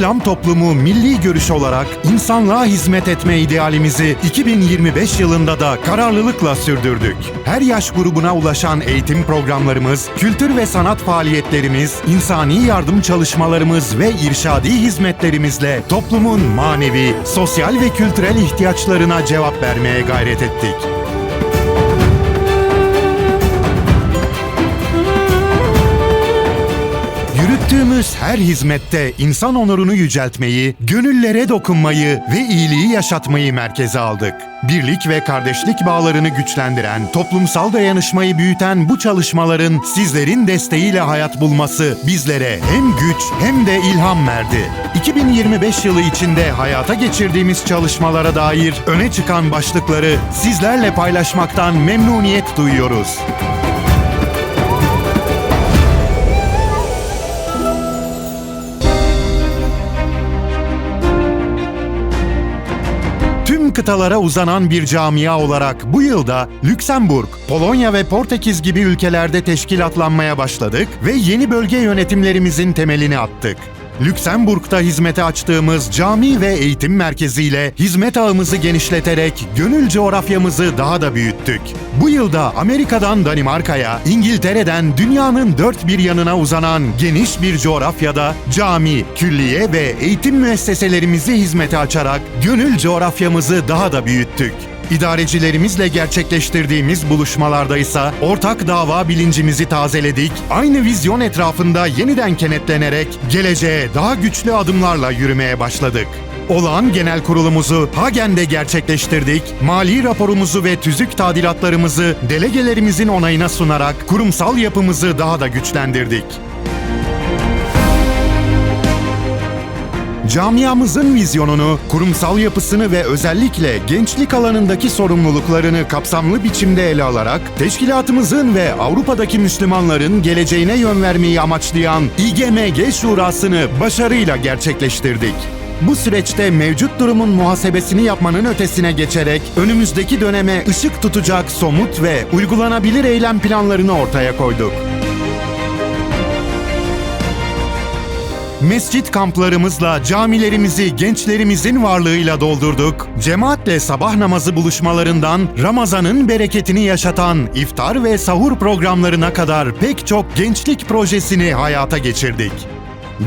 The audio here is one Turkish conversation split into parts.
İslam toplumu milli görüş olarak insanlığa hizmet etme idealimizi 2025 yılında da kararlılıkla sürdürdük. Her yaş grubuna ulaşan eğitim programlarımız, kültür ve sanat faaliyetlerimiz, insani yardım çalışmalarımız ve irşadi hizmetlerimizle toplumun manevi, sosyal ve kültürel ihtiyaçlarına cevap vermeye gayret ettik. Yürüttüğümüz her hizmette insan onurunu yüceltmeyi, gönüllere dokunmayı ve iyiliği yaşatmayı merkeze aldık. Birlik ve kardeşlik bağlarını güçlendiren, toplumsal dayanışmayı büyüten bu çalışmaların sizlerin desteğiyle hayat bulması bizlere hem güç hem de ilham verdi. 2025 yılı içinde hayata geçirdiğimiz çalışmalara dair öne çıkan başlıkları sizlerle paylaşmaktan memnuniyet duyuyoruz. Kıtalara uzanan bir camia olarak bu yılda Lüksemburg, Polonya ve Portekiz gibi ülkelerde teşkilatlanmaya başladık ve yeni bölge yönetimlerimizin temelini attık. Lüksemburg'da hizmete açtığımız cami ve eğitim merkeziyle hizmet ağımızı genişleterek gönül coğrafyamızı daha da büyüttük. Bu yılda Amerika'dan Danimarka'ya, İngiltere'den dünyanın dört bir yanına uzanan geniş bir coğrafyada cami, külliye ve eğitim müesseselerimizi hizmete açarak gönül coğrafyamızı daha da büyüttük. İdarecilerimizle gerçekleştirdiğimiz buluşmalarda ise ortak dava bilincimizi tazeledik, aynı vizyon etrafında yeniden kenetlenerek geleceğe daha güçlü adımlarla yürümeye başladık. Olağan genel kurulumuzu Hagen'de gerçekleştirdik, mali raporumuzu ve tüzük tadilatlarımızı delegelerimizin onayına sunarak kurumsal yapımızı daha da güçlendirdik. Camiamızın vizyonunu, kurumsal yapısını ve özellikle gençlik alanındaki sorumluluklarını kapsamlı biçimde ele alarak teşkilatımızın ve Avrupa'daki Müslümanların geleceğine yön vermeyi amaçlayan İGMG Şurası'nı başarıyla gerçekleştirdik. Bu süreçte mevcut durumun muhasebesini yapmanın ötesine geçerek önümüzdeki döneme ışık tutacak somut ve uygulanabilir eylem planlarını ortaya koyduk. Mescit kamplarımızla camilerimizi gençlerimizin varlığıyla doldurduk. Cemaatle sabah namazı buluşmalarından Ramazan'ın bereketini yaşatan iftar ve sahur programlarına kadar pek çok gençlik projesini hayata geçirdik.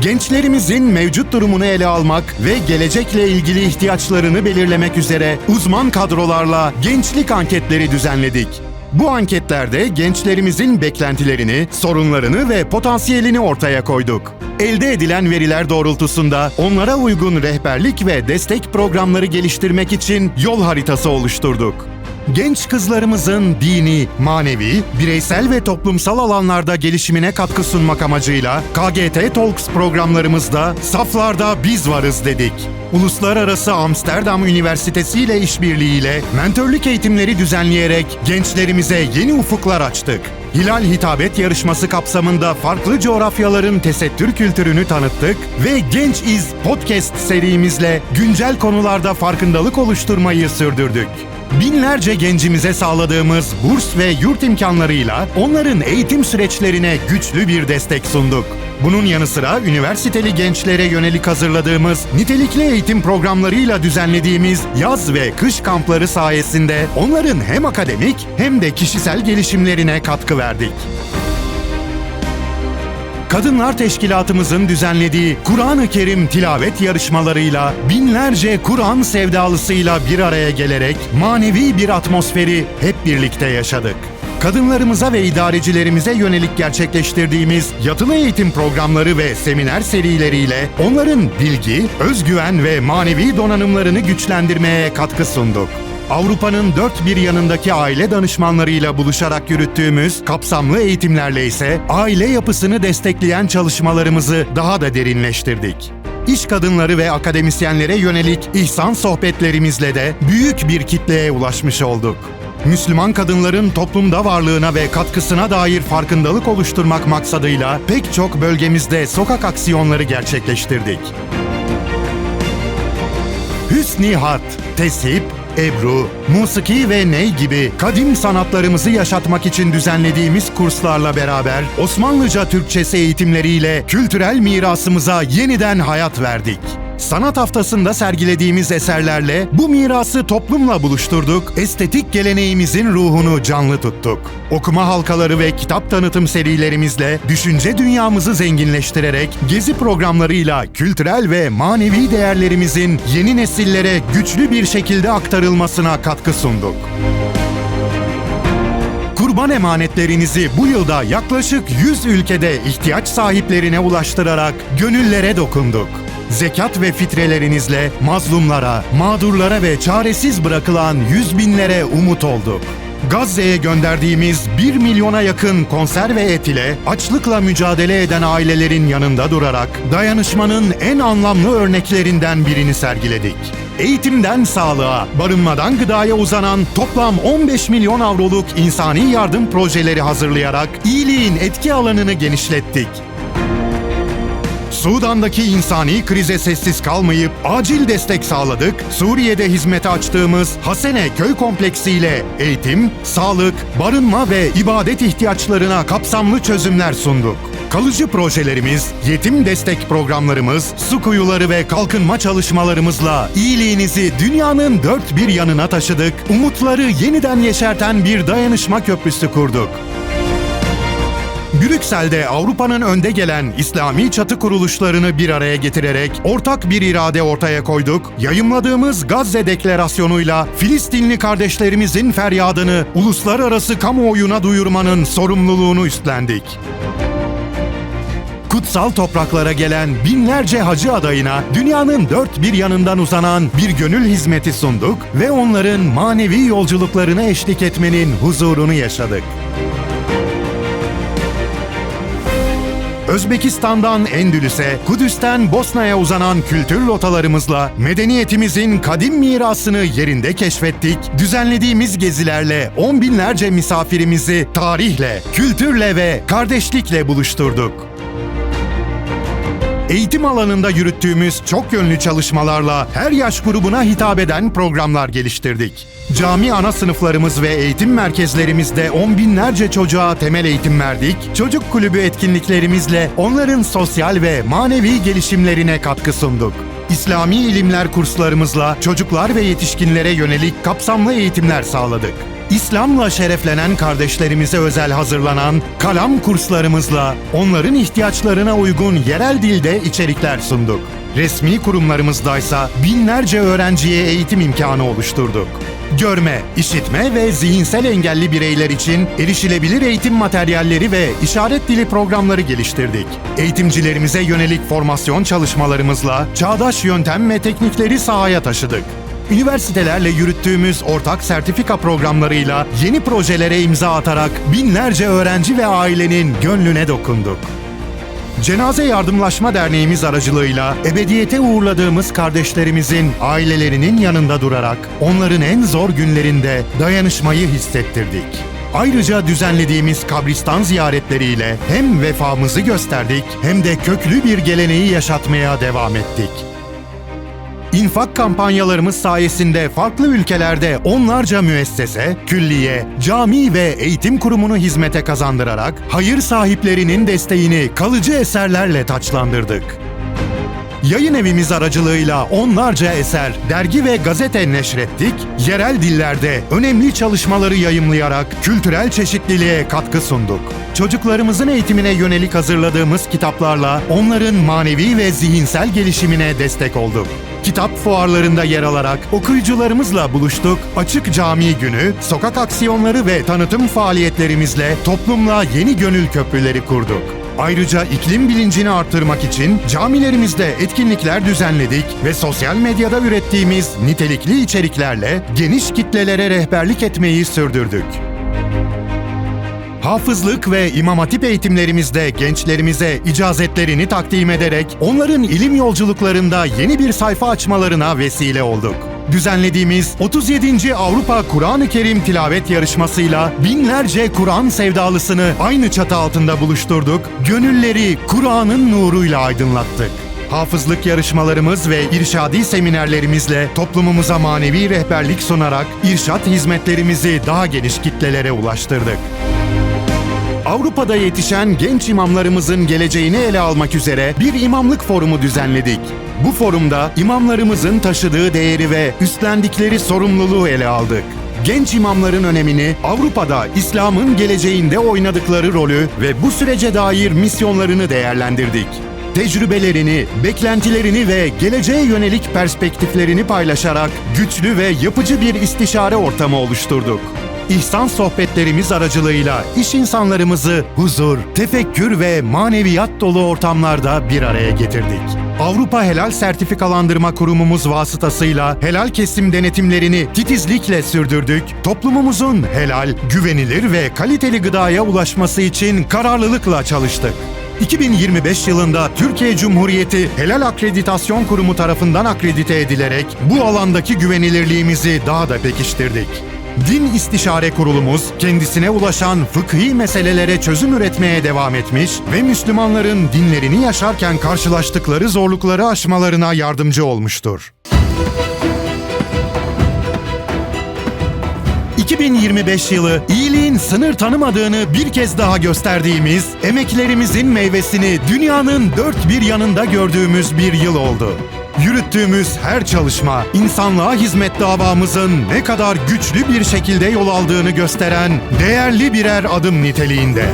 Gençlerimizin mevcut durumunu ele almak ve gelecekle ilgili ihtiyaçlarını belirlemek üzere uzman kadrolarla gençlik anketleri düzenledik. Bu anketlerde gençlerimizin beklentilerini, sorunlarını ve potansiyelini ortaya koyduk. Elde edilen veriler doğrultusunda onlara uygun rehberlik ve destek programları geliştirmek için yol haritası oluşturduk. Genç kızlarımızın dini, manevi, bireysel ve toplumsal alanlarda gelişimine katkı sunmak amacıyla KGT Talks programlarımızda saflarda biz varız dedik. Uluslararası Amsterdam Üniversitesi ile işbirliğiyle mentörlük eğitimleri düzenleyerek gençlerimize yeni ufuklar açtık. Hilal Hitabet Yarışması kapsamında farklı coğrafyaların tesettür kültürünü tanıttık ve Genç İz podcast serimizle güncel konularda farkındalık oluşturmayı sürdürdük. Binlerce gencimize sağladığımız burs ve yurt imkanlarıyla onların eğitim süreçlerine güçlü bir destek sunduk. Bunun yanı sıra üniversiteli gençlere yönelik hazırladığımız nitelikli eğitim programlarıyla düzenlediğimiz yaz ve kış kampları sayesinde onların hem akademik hem de kişisel gelişimlerine katkı verdik. Kadınlar Teşkilatımızın düzenlediği Kur'an-ı Kerim tilavet yarışmalarıyla binlerce Kur'an sevdalısıyla bir araya gelerek manevi bir atmosferi hep birlikte yaşadık. Kadınlarımıza ve idarecilerimize yönelik gerçekleştirdiğimiz yatılı eğitim programları ve seminer serileriyle onların bilgi, özgüven ve manevi donanımlarını güçlendirmeye katkı sunduk. Avrupa'nın dört bir yanındaki aile danışmanlarıyla buluşarak yürüttüğümüz kapsamlı eğitimlerle ise aile yapısını destekleyen çalışmalarımızı daha da derinleştirdik. İş kadınları ve akademisyenlere yönelik ihsan sohbetlerimizle de büyük bir kitleye ulaşmış olduk. Müslüman kadınların toplumda varlığına ve katkısına dair farkındalık oluşturmak maksadıyla pek çok bölgemizde sokak aksiyonları gerçekleştirdik. Hüsni hat, tesip, Ebru, musiki ve ney gibi kadim sanatlarımızı yaşatmak için düzenlediğimiz kurslarla beraber Osmanlıca Türkçesi eğitimleriyle kültürel mirasımıza yeniden hayat verdik. Sanat haftasında sergilediğimiz eserlerle bu mirası toplumla buluşturduk, estetik geleneğimizin ruhunu canlı tuttuk. Okuma halkaları ve kitap tanıtım serilerimizle düşünce dünyamızı zenginleştirerek gezi programlarıyla kültürel ve manevi değerlerimizin yeni nesillere güçlü bir şekilde aktarılmasına katkı sunduk. Kurban emanetlerinizi bu yılda yaklaşık 100 ülkede ihtiyaç sahiplerine ulaştırarak gönüllere dokunduk. Zekat ve fitrelerinizle mazlumlara, mağdurlara ve çaresiz bırakılan yüz binlere umut olduk. Gazze'ye gönderdiğimiz 1 milyona yakın konserve et ile açlıkla mücadele eden ailelerin yanında durarak dayanışmanın en anlamlı örneklerinden birini sergiledik. Eğitimden sağlığa, barınmadan gıdaya uzanan toplam 15 milyon avroluk insani yardım projeleri hazırlayarak iyiliğin etki alanını genişlettik. Sudan'daki insani krize sessiz kalmayıp acil destek sağladık. Suriye'de hizmete açtığımız Hasene Köy Kompleksi ile eğitim, sağlık, barınma ve ibadet ihtiyaçlarına kapsamlı çözümler sunduk. Kalıcı projelerimiz, yetim destek programlarımız, su kuyuları ve kalkınma çalışmalarımızla iyiliğinizi dünyanın dört bir yanına taşıdık. Umutları yeniden yeşerten bir dayanışma köprüsü kurduk. Brüksel'de Avrupa'nın önde gelen İslami çatı kuruluşlarını bir araya getirerek ortak bir irade ortaya koyduk. Yayımladığımız Gazze Deklarasyonu'yla Filistinli kardeşlerimizin feryadını uluslararası kamuoyuna duyurmanın sorumluluğunu üstlendik. Kutsal topraklara gelen binlerce hacı adayına dünyanın dört bir yanından uzanan bir gönül hizmeti sunduk ve onların manevi yolculuklarına eşlik etmenin huzurunu yaşadık. Özbekistan'dan Endülüs'e, Kudüs'ten Bosna'ya uzanan kültür rotalarımızla medeniyetimizin kadim mirasını yerinde keşfettik. Düzenlediğimiz gezilerle on binlerce misafirimizi tarihle, kültürle ve kardeşlikle buluşturduk. Eğitim alanında yürüttüğümüz çok yönlü çalışmalarla her yaş grubuna hitap eden programlar geliştirdik. Cami ana sınıflarımız ve eğitim merkezlerimizde on binlerce çocuğa temel eğitim verdik. Çocuk kulübü etkinliklerimizle onların sosyal ve manevi gelişimlerine katkı sunduk. İslami ilimler kurslarımızla çocuklar ve yetişkinlere yönelik kapsamlı eğitimler sağladık. İslam'la şereflenen kardeşlerimize özel hazırlanan kalam kurslarımızla onların ihtiyaçlarına uygun yerel dilde içerikler sunduk. Resmi kurumlarımızdaysa binlerce öğrenciye eğitim imkanı oluşturduk. Görme, işitme ve zihinsel engelli bireyler için erişilebilir eğitim materyalleri ve işaret dili programları geliştirdik. Eğitimcilerimize yönelik formasyon çalışmalarımızla çağdaş yöntem ve teknikleri sahaya taşıdık. Üniversitelerle yürüttüğümüz ortak sertifika programlarıyla yeni projelere imza atarak binlerce öğrenci ve ailenin gönlüne dokunduk. Cenaze Yardımlaşma Derneğimiz aracılığıyla ebediyete uğurladığımız kardeşlerimizin ailelerinin yanında durarak onların en zor günlerinde dayanışmayı hissettirdik. Ayrıca düzenlediğimiz kabristan ziyaretleriyle hem vefamızı gösterdik hem de köklü bir geleneği yaşatmaya devam ettik. İnfak kampanyalarımız sayesinde farklı ülkelerde onlarca müessese, külliye, cami ve eğitim kurumunu hizmete kazandırarak hayır sahiplerinin desteğini kalıcı eserlerle taçlandırdık. Yayın evimiz aracılığıyla onlarca eser, dergi ve gazete neşrettik, yerel dillerde önemli çalışmaları yayımlayarak kültürel çeşitliliğe katkı sunduk. Çocuklarımızın eğitimine yönelik hazırladığımız kitaplarla onların manevi ve zihinsel gelişimine destek olduk. Kitap fuarlarında yer alarak okuyucularımızla buluştuk, açık cami günü, sokak aksiyonları ve tanıtım faaliyetlerimizle toplumla yeni gönül köprüleri kurduk. Ayrıca iklim bilincini arttırmak için camilerimizde etkinlikler düzenledik ve sosyal medyada ürettiğimiz nitelikli içeriklerle geniş kitlelere rehberlik etmeyi sürdürdük. Hafızlık ve imam hatip eğitimlerimizde gençlerimize icazetlerini takdim ederek onların ilim yolculuklarında yeni bir sayfa açmalarına vesile olduk. Düzenlediğimiz 37. Avrupa Kur'an-ı Kerim tilavet yarışmasıyla binlerce Kur'an sevdalısını aynı çatı altında buluşturduk, gönülleri Kur'an'ın nuruyla aydınlattık. hafızlık yarışmalarımız ve irşadi seminerlerimizle toplumumuza manevi rehberlik sunarak irşat hizmetlerimizi daha geniş kitlelere ulaştırdık. Avrupa'da yetişen genç imamlarımızın geleceğini ele almak üzere bir imamlık forumu düzenledik. Bu forumda imamlarımızın taşıdığı değeri ve üstlendikleri sorumluluğu ele aldık. Genç imamların önemini, Avrupa'da İslam'ın geleceğinde oynadıkları rolü ve bu sürece dair misyonlarını değerlendirdik. Tecrübelerini, beklentilerini ve geleceğe yönelik perspektiflerini paylaşarak güçlü ve yapıcı bir istişare ortamı oluşturduk. İhsan sohbetlerimiz aracılığıyla iş insanlarımızı huzur, tefekkür ve maneviyat dolu ortamlarda bir araya getirdik. Avrupa Helal Sertifikalandırma Kurumumuz vasıtasıyla helal kesim denetimlerini titizlikle sürdürdük. Toplumumuzun helal, güvenilir ve kaliteli gıdaya ulaşması için kararlılıkla çalıştık. 2025 yılında Türkiye Cumhuriyeti Helal Akreditasyon Kurumu tarafından akredite edilerek bu alandaki güvenilirliğimizi daha da pekiştirdik. Din İstişare Kurulumuz kendisine ulaşan fıkhi meselelere çözüm üretmeye devam etmiş ve Müslümanların dinlerini yaşarken karşılaştıkları zorlukları aşmalarına yardımcı olmuştur. 2025 yılı iyiliğin sınır tanımadığını bir kez daha gösterdiğimiz, emeklerimizin meyvesini dünyanın dört bir yanında gördüğümüz bir yıl oldu. Yürüttüğümüz her çalışma, insanlığa hizmet davamızın ne kadar güçlü bir şekilde yol aldığını gösteren değerli birer adım niteliğinde.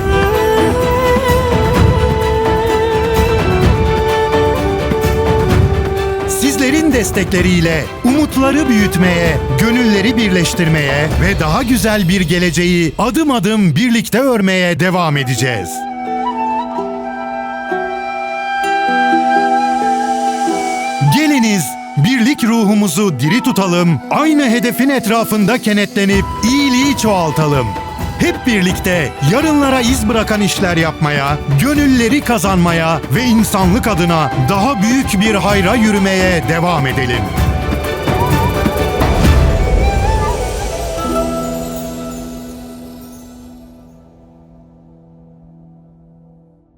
Sizlerin destekleriyle umutları büyütmeye, gönülleri birleştirmeye ve daha güzel bir geleceği adım adım birlikte örmeye devam edeceğiz. Geliniz birlik ruhumuzu diri tutalım, aynı hedefin etrafında kenetlenip iyiliği çoğaltalım. Hep birlikte yarınlara iz bırakan işler yapmaya, gönülleri kazanmaya ve insanlık adına daha büyük bir hayra yürümeye devam edelim.